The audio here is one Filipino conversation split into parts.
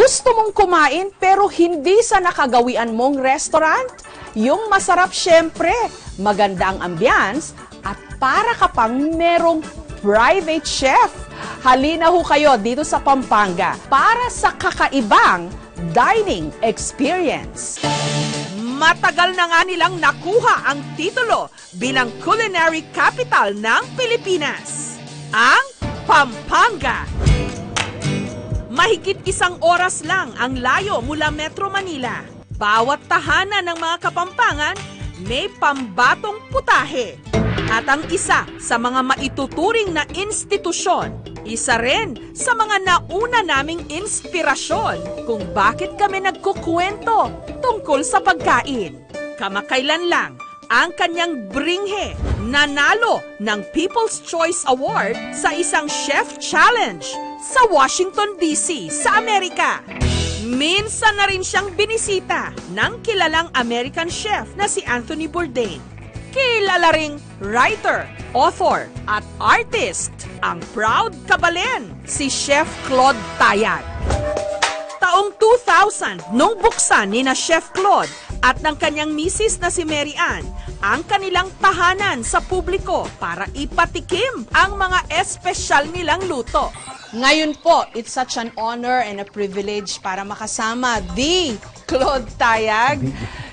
Gusto mong kumain pero hindi sa nakagawian mong restaurant? Yung masarap syempre, maganda ang ambience at para ka pang merong private chef. Halina ho kayo dito sa Pampanga para sa kakaibang dining experience. Matagal na nga nilang nakuha ang titulo bilang culinary capital ng Pilipinas. Ang Pampanga. Mahigit isang oras lang ang layo mula Metro Manila. Bawat tahanan ng mga kapampangan may pambatong putahe. At ang isa sa mga maituturing na institusyon, isa rin sa mga nauna naming inspirasyon kung bakit kami nagkukwento tungkol sa pagkain. Kamakailan lang, ang kanyang bringhe nanalo ng People's Choice Award sa isang chef challenge sa Washington DC sa Amerika. Minsan na rin siyang binisita ng kilalang American chef na si Anthony Bourdain. Kilala ring writer, author at artist ang proud kabalen si Chef Claude Tayag. Taong 2000 nung buksan ni na Chef Claude at ng kanyang misis na si Mary Ann ang kanilang tahanan sa publiko para ipatikim ang mga espesyal nilang luto. Ngayon po, it's such an honor and a privilege para makasama the Claude Tayag.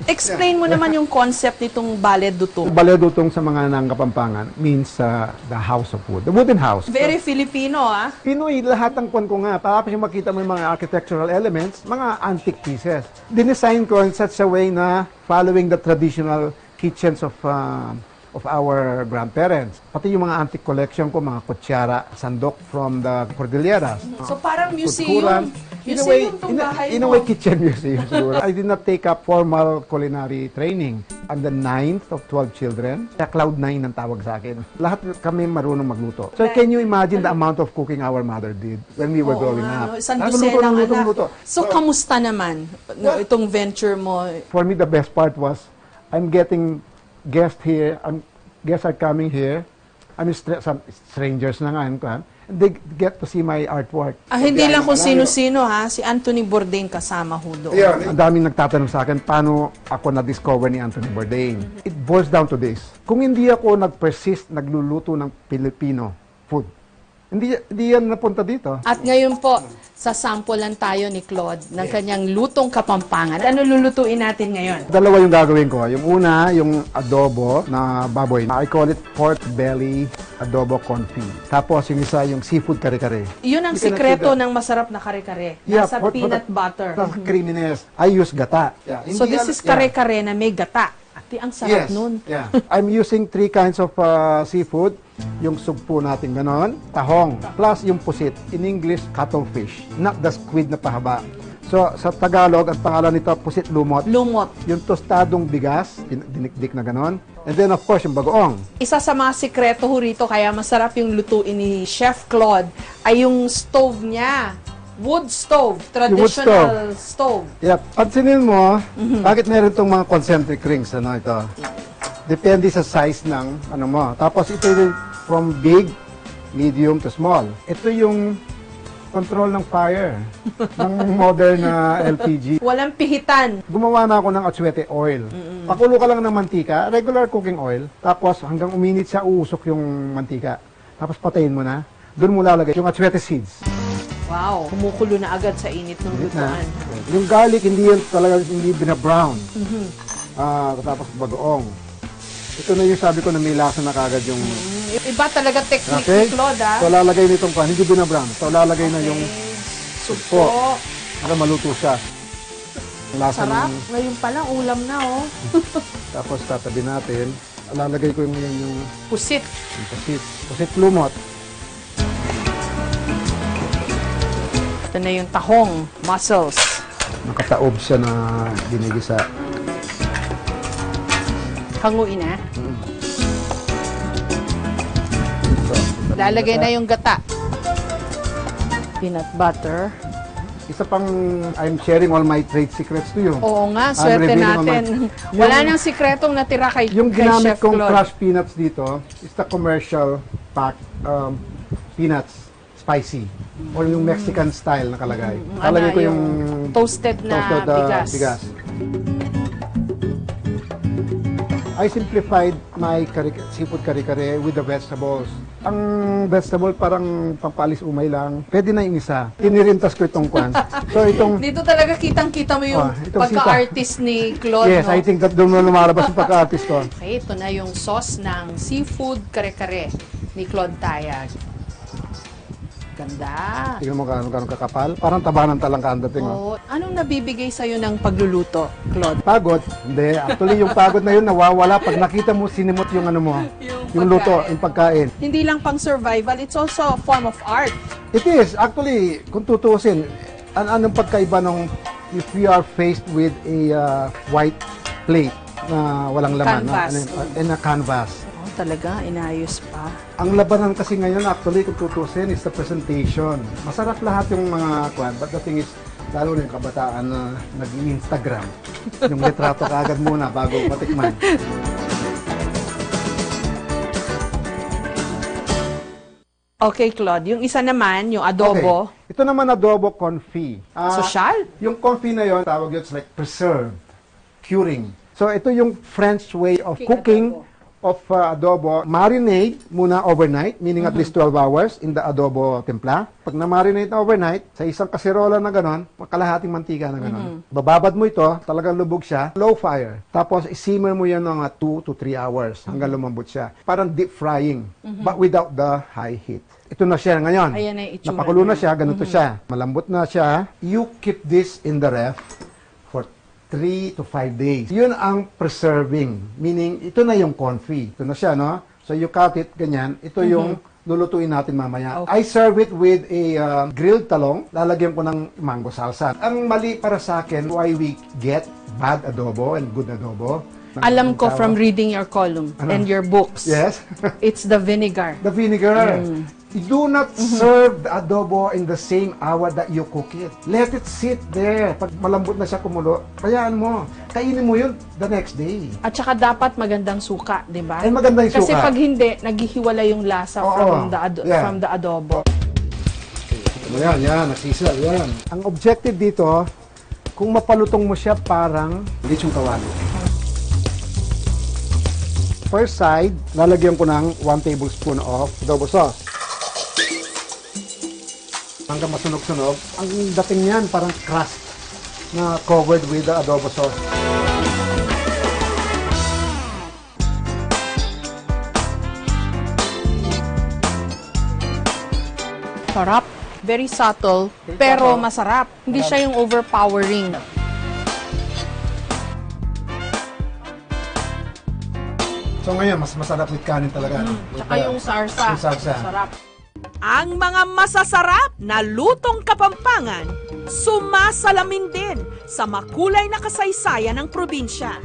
Explain mo naman yung concept nitong Ballet Dutong. Baledutong sa mga nang Kapampangan means uh, the house of wood, the wooden house. Very Filipino, ah. Pinoy, lahat ng kwan ko nga, para yung makita mo yung mga architectural elements, mga antique pieces. Dinesign ko in such a way na following the traditional kitchens of uh, of our grandparents. Pati yung mga antique collection ko, mga kutsara, sandok from the Cordilleras. So parang museum. In a way, in a, in a way, kitchen museum siguro. I did not take up formal culinary training. I'm the ninth of 12 children. Kaya cloud nine ang tawag sa akin. Lahat kami marunong magluto. So can you imagine the amount of cooking our mother did when we were Oo growing nga, up? no? Isang Lahat dosenang luto ng luto, anak. luto. So, kamusta naman no, itong venture mo? For me, the best part was I'm getting guests here. I'm, guests are coming here. I mean, stra- some strangers na nga. kan. And they get to see my artwork. Ah, hindi lang kung sino-sino ha, si Anthony Bourdain kasama ho doon. Ang daming nagtatanong sa akin, paano ako na-discover ni Anthony Bourdain? It boils down to this. Kung hindi ako nag-persist, nagluluto ng Filipino food, hindi, hindi yan napunta dito. At ngayon po, sasampulan tayo ni Claude ng kanyang lutong kapampangan. Ano lulutuin natin ngayon? Dalawa yung gagawin ko. Yung una, yung adobo na baboy. I call it pork belly adobo confit. Tapos yung isa, yung seafood kare-kare. Yun ang sikreto ng masarap na kare-kare. Yeah, Nasa for peanut the- butter. The creaminess. I use gata. So this is kare-kare na may gata. Ati, ang sarap Yes. nun. Yeah. I'm using three kinds of uh, seafood. Yung sugpo natin ganon, tahong, plus yung pusit. In English, cuttlefish. Not the squid na pahaba. So, sa Tagalog, ang pangalan nito, pusit lumot. Lumot. Yung tostadong bigas, din- dinikdik na ganon. And then, of course, yung bagoong. Isa sa mga sikreto ho rito, kaya masarap yung lutuin ni Chef Claude, ay yung stove niya. Wood stove. Traditional stove. Yep. Pansinin mo, bakit meron itong mga concentric rings, ano ito? Depende sa size ng ano mo. Tapos ito yung from big, medium to small. Ito yung control ng fire ng modern na LPG. Walang pihitan. Gumawa na ako ng atsuete oil. Pakulo ka lang ng mantika, regular cooking oil. Tapos hanggang uminit siya, uusok yung mantika. Tapos patayin mo na. Doon mo lalagay yung atsuete seeds. Wow, kumukulo na agad sa init ng Init na. lutuan. Yung garlic, hindi yan talaga hindi bina-brown. Mhm. Ah, tapos bagoong. Ito na yung sabi ko na may lasa na kagad yung... Mm, Iba talaga technique Okay? ni Claude, ah. So lalagay nitong pan, hindi bina-brown. So lalagay na yung sugpo para maluto siya. Ang lasa sarap. ng... Ngayon pa lang, ulam na, oh. Tapos tatabi natin. Lalagay ko yung, yung, yung, Pusit. yung pasit. Pasit lumot. Ito na yung tahong, mussels. Nakataob siya na ginigisa. Hanguin na. So, Lalagay na yung gata. Peanut butter. Isa pang I'm sharing all my trade secrets to you. Oo nga, I'm swerte revealing natin. naman. Wala nang sikretong natira kay, Yung kay ginamit Chef kong Claude. crushed peanuts dito is the commercial pack um, peanuts. spicy or yung Mexican style nakalagay. Mm, Kalagay ano, ko yung, yung toasted na toasted, uh, bigas. bigas. I simplified my kari seafood kare-kare with the vegetables. Ang vegetable parang pampalis umay lang. Pwede na yung isa. Tinirintas ko itong kwan. So itong Dito talaga kitang-kita mo yung Oh, pagka-artist ni Claude, Yes, no? I think that doon lumalabas yung pagka-artist ko. Okay, ito na yung sauce ng seafood kare-kare ni Claude Tayag. Ganda. Tingnan mo kung gano'ng kakapal. Parang taba ng talangka ang dating. oh. Oh, anong nabibigay sa'yo ng pagluluto, Claude? Pagod? Hindi. Actually, yung pagod na yun nawawala pag nakita mo sinimot yung ano mo. Yung Yung luto, pagkain. yung pagkain. Hindi lang pang survival, it's also a form of art. It is. Actually, kung tutusin, an anong pagkaiba nung if we are faced with a uh, white plate na walang laman. Canvas. Na, ano, and a canvas. Talaga, inayos pa. Ang labanan kasi ngayon, actually, kung tutusin, is the presentation. Masarap lahat yung mga kwan, but the thing is, lalo na yung kabataan na nag-Instagram. yung litrato kaagad muna bago matikman. Okay, Claude. Yung isa naman, yung adobo. Okay. Ito naman adobo confit. Ah, Social? Yung confit na yon, tawag yun, it's like preserve, curing. So ito yung French way of Cooking cooking of uh, adobo. Marinate muna overnight, meaning at least 12 hours in the adobo timpla. Pag na-marinate na overnight, sa isang kaserola na ganon, kalahating mantika na ganon. Bababad mo ito, talagang lubog siya, low fire. Tapos simmer mo yan ng 2 to 3 hours hanggang lumambot siya. Parang deep frying, but without the high heat. Ito na siya ngayon. Ayan na yung itsura Napakulo na niya. siya, ganito siya. Malambot na siya. You keep this in the ref 3 to 5 days. Yun ang preserving. Meaning, ito na yung confit. Ito na siya, no? So you cut it, ganyan. Ito yung lulutuin natin mamaya. Okay. I serve it with a uh, grilled talong. Lalagyan ko ng mango salsa. Ang mali para sa akin, why we get bad adobo and good adobo. Alam ko from reading your column Ano? and your books. Yes. It's the vinegar. The vinegar. You do not serve the adobo in the same hour that you cook it. Let it sit there. Pag malambot na siya kumulo, kayaan mo. Kainin mo yun the next day. At saka dapat magandang suka, di ba? Ay, maganda yung Kasi suka. pag hindi, naghihiwala yung lasa Oo. from, the ado- Yeah. from the adobo. Yan, yan, nasisal, yan. Ang objective dito, kung mapalutong mo siya parang lechong kawali. First side, lalagyan ko ng 1 tablespoon of adobo sauce. Hanggang masunog-sunog. Ang dating niyan, parang crust na covered with the adobo sauce. Sarap. Very subtle, pero masarap. Hindi siya yung overpowering. So ngayon, mas masarap with kanin talaga. With Tsaka yung sarsa. yung sarsa. Sarap. Ang mga masasarap na lutong kapampangan, sumasalamin din sa makulay na kasaysayan ng probinsya.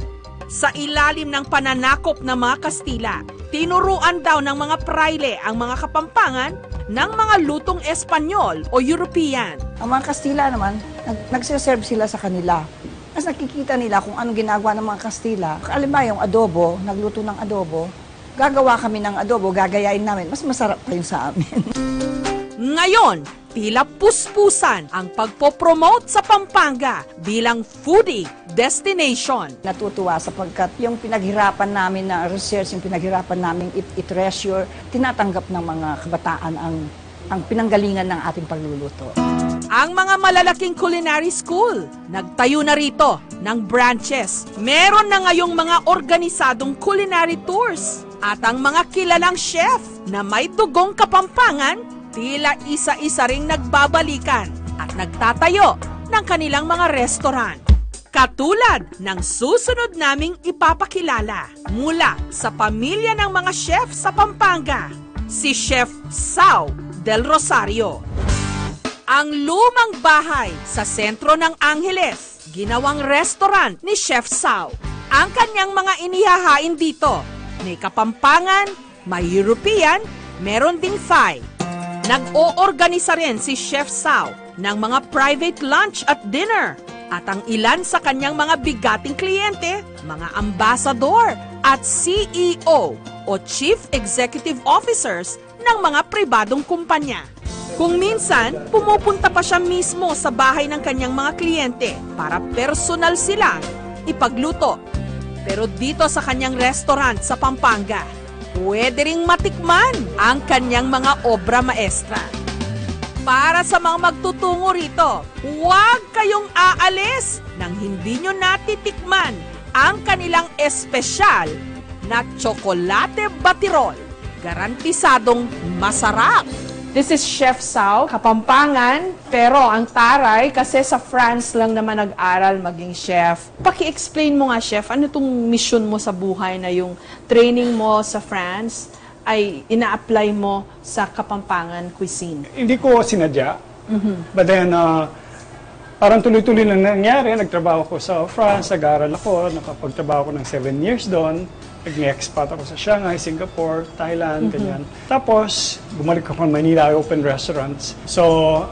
Sa ilalim ng pananakop ng mga Kastila, tinuruan daw ng mga praile ang mga kapampangan ng mga lutong Espanyol o European. Ang mga Kastila naman, nag, nagsiserve sila sa kanila. Mas nakikita nila kung anong ginagawa ng mga Kastila. Alimba yung adobo, nagluto ng adobo, gagawa kami ng adobo, gagayain namin. Mas masarap pa yun sa amin. Ngayon, tila puspusan ang pagpopromote sa Pampanga bilang foodie destination. Natutuwa sapagkat yung pinaghirapan namin na research, yung pinaghirapan namin it- i-treasure, tinatanggap ng mga kabataan ang ang pinanggalingan ng ating pagluluto. Ang mga malalaking culinary school, nagtayo na rito ng branches. Meron na ngayong mga organisadong culinary tours. At ang mga kilalang chef na may dugong kapampangan, tila isa-isa ring nagbabalikan at nagtatayo ng kanilang mga restaurant. Katulad ng susunod naming ipapakilala mula sa pamilya ng mga chef sa Pampanga, si Chef Sao del Rosario. Ang lumang bahay sa sentro ng Angeles, ginawang restaurant ni Chef Sao. Ang kanyang mga inihahain dito, may kapampangan, may European, meron ding Thai. Nag-oorganisa rin si Chef Sao ng mga private lunch at dinner. At ang ilan sa kanyang mga bigating kliyente, mga ambassador at CEO o Chief Executive Officers ng mga pribadong kumpanya. Kung minsan, pumupunta pa siya mismo sa bahay ng kanyang mga kliyente para personal silang ipagluto. Pero dito sa kanyang restaurant sa Pampanga, pwede ring matikman ang kanyang mga obra maestra. Para sa mga magtutungo rito, huwag kayong aalis nang hindi nyo natitikman ang kanilang espesyal na tsokolate batirol. Garantisadong masarap. This is Chef Sao, Kapampangan, pero ang taray kasi sa France lang naman nag-aral maging chef. Paki-explain mo nga, chef, ano tong mission mo sa buhay na yung training mo sa France ay ina-apply mo sa Kapampangan cuisine? Hindi ko sinadya. But then, uh, parang tuloy-tuloy na nangyari. Nagtrabaho ko sa France, nag-aaral ako, nakapagtrabaho ko ng seven years doon. Nag-expat ako sa Shanghai, Singapore, Thailand, ganyan. Tapos, bumalik ako ng Manila, I opened restaurants. So,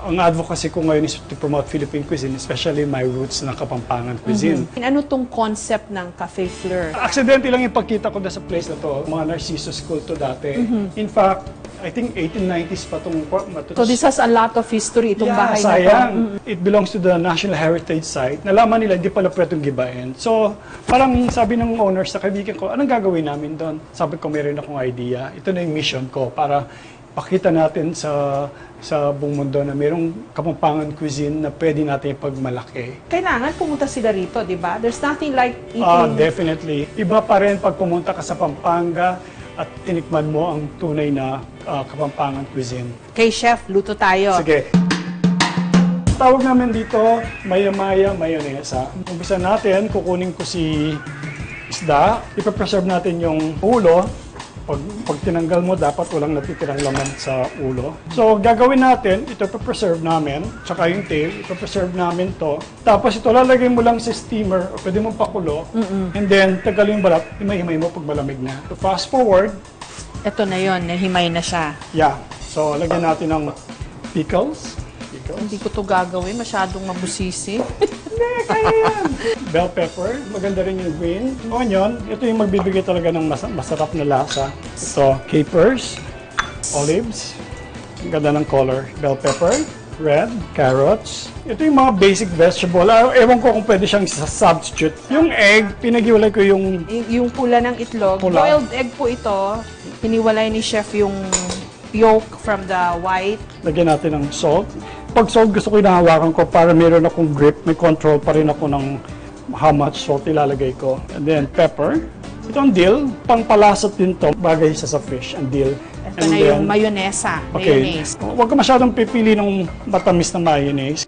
ang advocacy ko ngayon is to promote Philippine cuisine, especially my roots ng Kapampangan cuisine. Ano tong concept ng Cafe Fleur? Accidentally lang yung pagkita ko na sa place na to, mga Narcissus school to dati. In fact, I think 1890s pa itong So this has a lot of history, itong yeah, bahay na to. sayang. It belongs to the National Heritage Site. Nalaman nila, hindi pala pwedeng gibain. So, parang sabi ng owner sa kaibigan ko, anong gagawin namin doon? Sabi ko, meron akong idea. Ito na yung mission ko para pakita natin sa sa buong mundo na merong kapampangan cuisine na pwede natin ipagmalaki. Kailangan pumunta sila rito, di ba? There's nothing like Ah, eating definitely. Iba pa rin pag pumunta ka sa Pampanga at tinikman mo ang tunay na ah, kapampangan cuisine. kay chef, luto tayo. Sige. Tawag namin dito, maya-maya mayonesa. Umpisa natin, kukunin ko si isda. Ipapreserve natin yung ulo. Pag, pag tinanggal mo, dapat walang natitirang laman sa ulo. So, gagawin natin, ito ipapreserve namin, tsaka yung tail, ipapreserve namin to. Tapos ito, lalagay mo lang sa steamer, o pwede mong pakulo. And then, tagal yung balat, himay-himay mo pag malamig na. So, fast forward, Ito na yon, nahimay na siya. yeah. So, lagyan natin ng pickles. Pickles. Hindi ko to gagawin, masyadong mabusisi. Bell pepper, maganda rin yung green. Onion, ito yung magbibigay talaga ng mas- masarap na lasa. Ito, capers, olives, ganda ng color. Bell pepper, red, carrots. Ito yung mga basic vegetable. Ah, ewan ko kung pwede siyang substitute. Yung egg, pinaghiwalay ko yung Y- yung pula ng itlog, Pula. boiled egg po ito. Hiniwalay ni chef yung yolk from the white. Lagyan natin ng salt. Pag salt, gusto ko inahawakan ko para meron akong grip, may control pa rin ako ng how much salt ilalagay ko. And then pepper. Ito ang dill, pangpalasot din to, bagay siya sa fish, ang dill. Ito And na then- yung mayonesa, Okay. mayonnaise. Huwag ka masyadong pipili ng matamis na mayonnaise.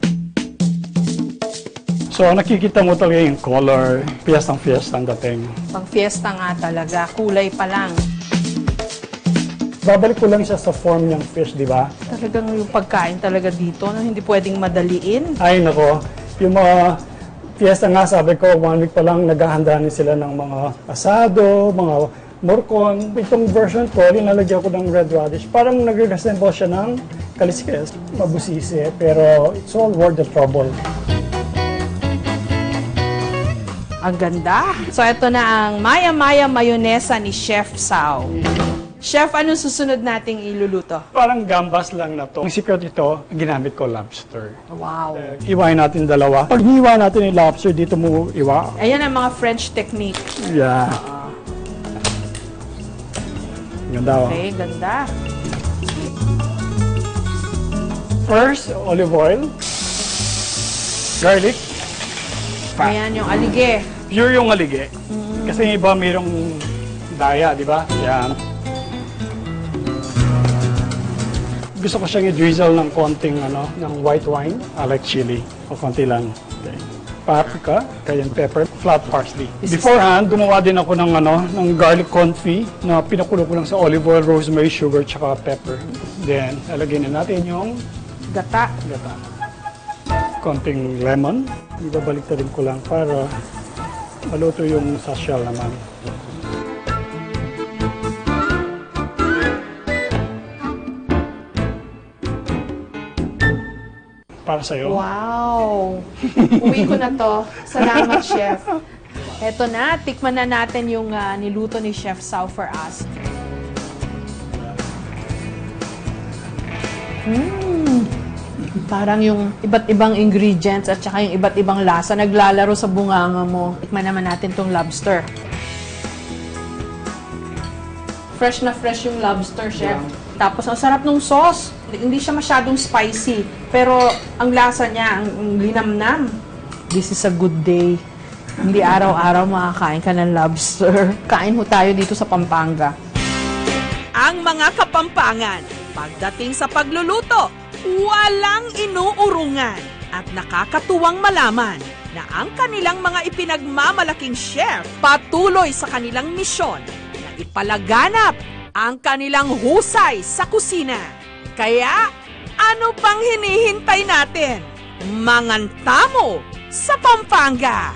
So, nakikita mo talaga yung color. Fiestang fiesta ang dating. Pang fiesta nga talaga, kulay pa lang. Babalik ko lang siya sa form ng fish, di ba? Talagang yung pagkain talaga dito na hindi pwedeng madaliin. Ay, nako. Yung mga fiesta nga, sabi ko, one week pa lang naghahanda na sila ng mga asado, mga morcon. Itong version ko, linalagyan ko ng red radish. Parang nag-resemble siya ng kaliskes. Mabusisi, pero it's all worth the trouble. Ang ganda. So ito na ang Maya Maya Mayonesa ni Chef Sao. Chef, anong susunod nating iluluto? Parang gambas lang na to. Ang secret ito, ginamit ko lobster. Wow. Iwain natin dalawa. Pag hiwa natin yung lobster, dito mo iwa. Ayan ang mga French technique. Yeah. Ganda oh. Okay, ganda. First, olive oil. Garlic. Ayan yung alige. Pure yung alige. Kasi yung iba mayroong daya, di ba? Yan. Gusto ko siyang i-drizzle ng konting ano, ng white wine. I like chili. O konti lang. Okay. Paprika, cayenne pepper, flat parsley. Beforehand, gumawa din ako ng ano, ng garlic confit na pinakulo ko lang sa olive oil, rosemary, sugar, tsaka pepper. Then, lalagyan na natin yung Gata. gata. Konting lemon. Ibabalik rin ko lang para maluto yung sasyal naman. Para sa'yo. Wow! Uwi ko na to. Salamat, Chef. Eto na, tikman na natin yung ah, niluto ni Chef Sao for us. Parang yung iba't ibang ingredients at saka yung iba't ibang lasa naglalaro sa bunganga mo. Tikman naman natin tong lobster. Fresh na fresh yung lobster, chef. Tapos ang sarap ng sauce. Hindi siya masyadong spicy. Pero ang lasa niya, ang, ang linamnam. This is a good day. Hindi araw-araw makakain ka ng lobster. Kain ho tayo dito sa Pampanga. Ang mga kapampangan, pagdating sa pagluluto, walang inuurungan at nakakatuwang malaman na ang kanilang mga ipinagmamalaking chef patuloy sa kanilang misyon na ipalaganap ang kanilang husay sa kusina. Kaya, ano pang hinihintay natin? Mangantamo sa Pampanga!